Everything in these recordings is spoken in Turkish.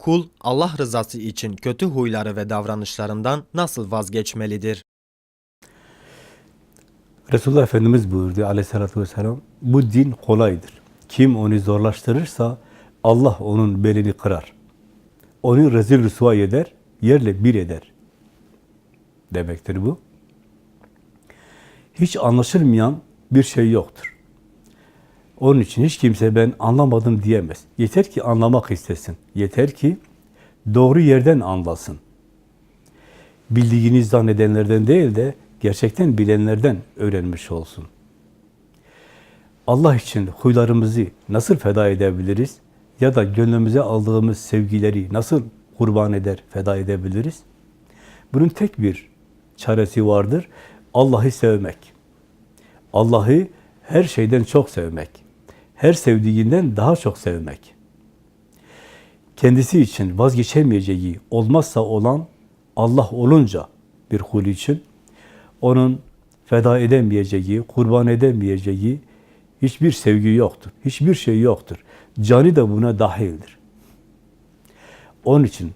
Kul Allah rızası için kötü huyları ve davranışlarından nasıl vazgeçmelidir? Resulullah Efendimiz buyurdu aleyhissalatü vesselam, bu din kolaydır. Kim onu zorlaştırırsa Allah onun belini kırar. Onu rezil rüsva eder, yerle bir eder. Demektir bu. Hiç anlaşılmayan bir şey yoktur. Onun için hiç kimse ben anlamadım diyemez. Yeter ki anlamak istesin. Yeter ki doğru yerden anlasın. Bildiğini zannedenlerden değil de gerçekten bilenlerden öğrenmiş olsun. Allah için huylarımızı nasıl feda edebiliriz? Ya da gönlümüze aldığımız sevgileri nasıl kurban eder, feda edebiliriz? Bunun tek bir çaresi vardır. Allah'ı sevmek. Allah'ı her şeyden çok sevmek. Her sevdiğinden daha çok sevmek. Kendisi için vazgeçemeyeceği, olmazsa olan Allah olunca bir kul için onun feda edemeyeceği, kurban edemeyeceği hiçbir sevgi yoktur. Hiçbir şey yoktur. Canı da buna dahildir. Onun için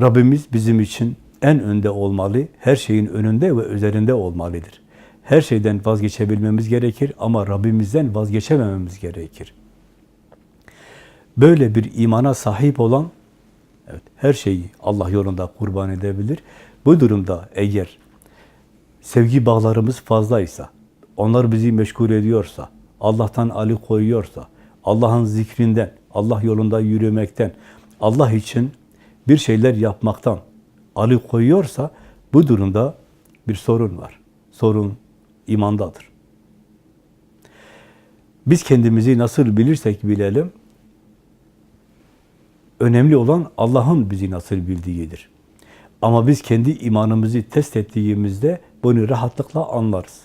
Rabbimiz bizim için en önde olmalı, her şeyin önünde ve üzerinde olmalıdır. Her şeyden vazgeçebilmemiz gerekir ama Rabbimizden vazgeçemememiz gerekir. Böyle bir imana sahip olan evet, her şeyi Allah yolunda kurban edebilir. Bu durumda eğer sevgi bağlarımız fazlaysa, onlar bizi meşgul ediyorsa, Allah'tan ali koyuyorsa, Allah'ın zikrinden, Allah yolunda yürümekten, Allah için bir şeyler yapmaktan ali koyuyorsa, bu durumda bir sorun var. Sorun imandadır. Biz kendimizi nasıl bilirsek bilelim, önemli olan Allah'ın bizi nasıl bildiğidir. Ama biz kendi imanımızı test ettiğimizde bunu rahatlıkla anlarız.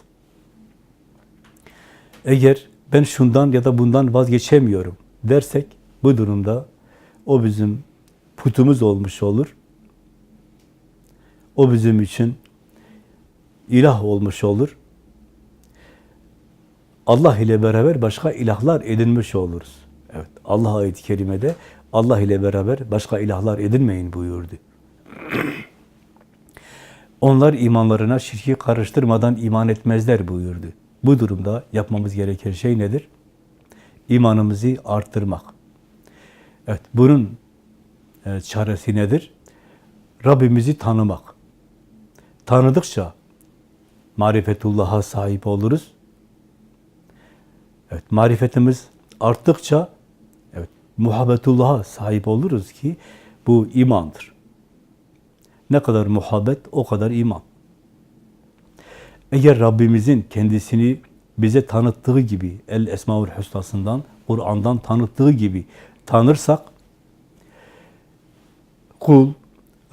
Eğer ben şundan ya da bundan vazgeçemiyorum dersek bu durumda o bizim putumuz olmuş olur. O bizim için ilah olmuş olur. Allah ile beraber başka ilahlar edinmiş oluruz. Evet, Allah ayet-i kerimede Allah ile beraber başka ilahlar edinmeyin buyurdu. Onlar imanlarına şirki karıştırmadan iman etmezler buyurdu. Bu durumda yapmamız gereken şey nedir? İmanımızı arttırmak. Evet, bunun e, çaresi nedir? Rabbimizi tanımak. Tanıdıkça marifetullah'a sahip oluruz. Evet, marifetimiz arttıkça evet, muhabbetullah'a sahip oluruz ki bu imandır. Ne kadar muhabbet o kadar iman. Eğer Rabbimizin kendisini bize tanıttığı gibi, El Esmaül Hüsna'sından, Kur'an'dan tanıttığı gibi tanırsak, kul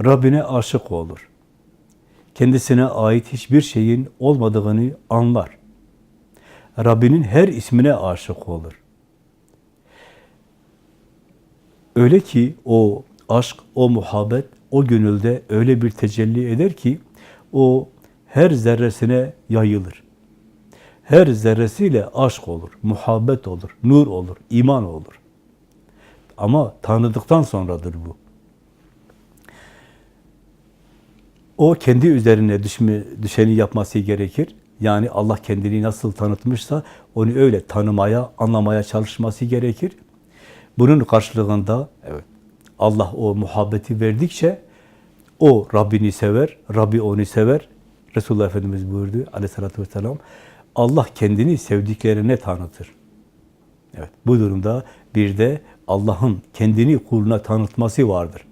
Rabbine aşık olur. Kendisine ait hiçbir şeyin olmadığını anlar. Rabbinin her ismine aşık olur. Öyle ki o aşk, o muhabbet, o gönülde öyle bir tecelli eder ki o her zerresine yayılır. Her zerresiyle aşk olur, muhabbet olur, nur olur, iman olur. Ama tanıdıktan sonradır bu. O kendi üzerine düşme, düşeni yapması gerekir. Yani Allah kendini nasıl tanıtmışsa onu öyle tanımaya, anlamaya çalışması gerekir. Bunun karşılığında evet Allah o muhabbeti verdikçe o Rabbini sever, Rabbi onu sever. Resulullah Efendimiz buyurdu aleyhissalatü vesselam. Allah kendini sevdiklerine tanıtır. Evet, bu durumda bir de Allah'ın kendini kuluna tanıtması vardır.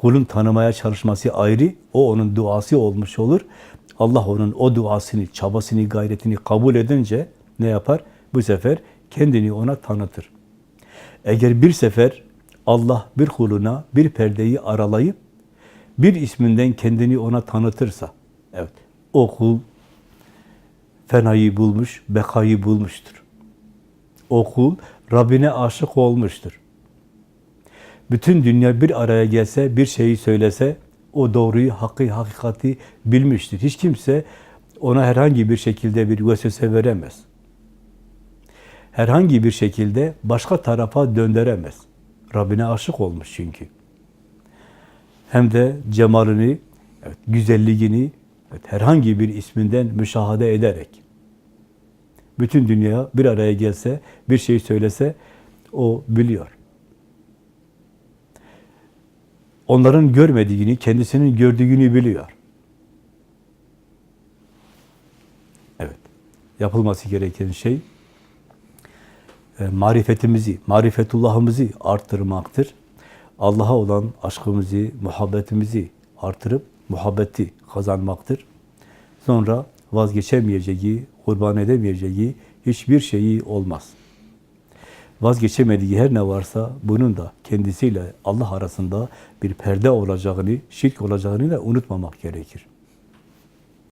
Kulun tanımaya çalışması ayrı, o onun duası olmuş olur. Allah onun o duasını, çabasını, gayretini kabul edince ne yapar? Bu sefer kendini ona tanıtır. Eğer bir sefer Allah bir kuluna bir perdeyi aralayıp bir isminden kendini ona tanıtırsa, evet, o kul fenayı bulmuş, bekayı bulmuştur. O kul Rabbine aşık olmuştur. Bütün dünya bir araya gelse, bir şeyi söylese, o doğruyu, hakkı, hakikati bilmiştir. Hiç kimse ona herhangi bir şekilde bir vesvese veremez. Herhangi bir şekilde başka tarafa döndüremez. Rabbine aşık olmuş çünkü. Hem de cemalini, evet, güzelliğini evet, herhangi bir isminden müşahede ederek. Bütün dünya bir araya gelse, bir şey söylese o biliyor. Onların görmediğini, kendisinin gördüğünü biliyor. Evet. Yapılması gereken şey e, marifetimizi, marifetullahımızı arttırmaktır. Allah'a olan aşkımızı, muhabbetimizi artırıp muhabbeti kazanmaktır. Sonra vazgeçemeyeceği, kurban edemeyeceği hiçbir şeyi olmaz. Vazgeçemediği her ne varsa bunun da kendisiyle Allah arasında bir perde olacağını, şirk olacağını da unutmamak gerekir.